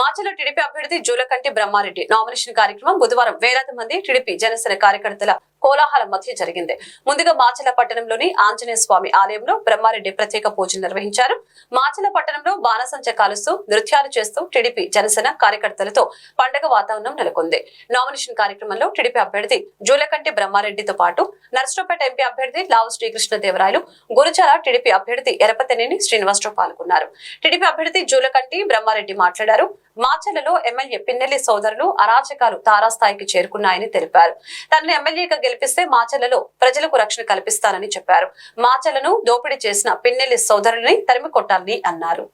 మాచలో TDP అభ్యర్థి Julakanti Brahma Reddy. Nomination కార్యక్రమం బుధవారం వేలాది మంది టీడీపీ జనసేన కార్యకర్తల కోలాహలం మధ్య జరిగింది. ముందుగా మాచల పట్టణంలోని ఆంజనేయ స్వామి ఆలయంలో బ్రహ్మారెడ్డి ప్రత్యేక పూజలు నిర్వహించారు. మాచల పట్టణంలో బాణసంచ కాలుస్తూ నృత్యాలు చేస్తూ టీడీపీ జనసేన కార్యకర్తలతో పండగ వాతావరణం నెలకొంది. నామినేషన్ కార్యక్రమంలో టీడీపీ అభ్యర్థి జూలకంటి బ్రహ్మారెడ్డితో పాటు నర్సరావుపేట ఎంపీ అభ్యర్థి లావు శ్రీకృష్ణదేవరాయలు గురుచాల టీడీపీ అభ్యర్థి ఎరపతనేని శ్రీనివాసరావు పాల్గొన్నారు. టీడీపీ అభ్యర్థి జూలకంటి బ్రహ్మారెడ్డి మాట్లాడారు. మాచర్లలో ఎమ్మెల్యే పిన్నెల్లి సోదరులు అరాచకాలు తారాస్థాయికి చేరుకున్నాయని తెలిపారు. తనను ఎమ్మెల్యేగా గెలిపిస్తే మాచర్లలో ప్రజలకు రక్షణ కల్పిస్తానని చెప్పారు. మాచర్లను దోపిడీ చేసిన పిన్నెల్లి సోదరుల్ని తరిమి కొట్టాలని అన్నారు.